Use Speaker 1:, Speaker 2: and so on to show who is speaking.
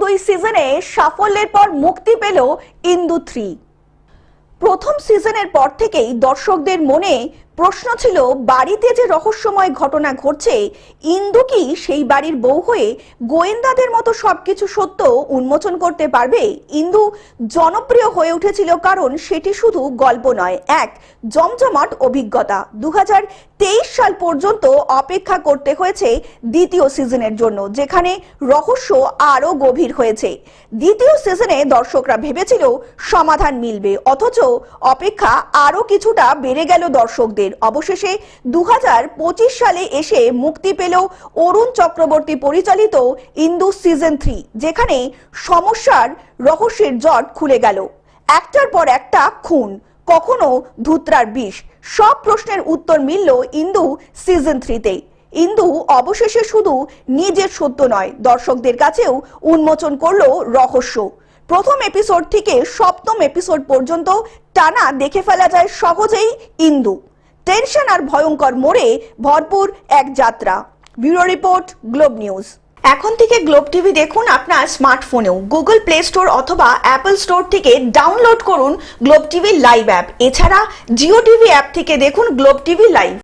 Speaker 1: দুই সিজনে সাফল্যের পর মুক্তি পেল ইন্দু থ্রি। প্রথম সিজনের পর থেকেই দর্শকদের মনে প্রশ্ন ছিল, বাড়িতে যে রহস্যময় ঘটনা ঘটছে, ইন্দু কি সেই বাড়ির বউ হয়ে গোয়েন্দাদের মতো সবকিছু সত্য উন্মোচন করতে পারবে? ইন্দু জনপ্রিয় হয়ে উঠেছিল কারণ সেটি শুধু গল্প নয়, এক জমজমাট অভিজ্ঞতা। দু হাজার তেইশ সাল পর্যন্ত অপেক্ষা করতে হয়েছে দ্বিতীয় সিজনের জন্য, যেখানে রহস্য আরও গভীর হয়েছে। দ্বিতীয় সিজনে দর্শকরা ভেবেছিল সমাধান মিলবে, অথচ অপেক্ষা আরও কিছুটা বেড়ে গেল দর্শকদের। অবশেষে দু হাজার পঁচিশ সালে এসে মুক্তি পেল অরুণ চক্রবর্তী পরিচালিত ইন্দু সিজন থ্রি, যেখানে সমস্যার রহস্যের জট খুলে গেল। একটার পর একটা খুন, কখনো ধুত্রার বিষ, সব প্রশ্নের উত্তর মিলল ইন্দু সিজন থ্রিতে। ইন্দু অবশেষে শুধু নিজের সত্য নয়, দর্শকদের কাছেও উন্মোচন করল রহস্য। প্রথম এপিসোড থেকে সপ্তম এপিসোড পর্যন্ত টানা দেখে ফেলা যায় সহজেই ইন্দু। টেনশন আর ভয়ঙ্কর মোড়ে ভরপুর এক যাত্রা। Bureau report, Globe news. এখন থেকে গ্লোব টিভি দেখুন আপনার স্মার্টফোনেও। গুগল প্লে স্টোর অথবা অ্যাপল স্টোর থেকে ডাউনলোড করুন গ্লোব টিভি লাইভ অ্যাপ। এছাড়া জিও টিভি অ্যাপ থেকে দেখুন গ্লোব টিভি লাইভ।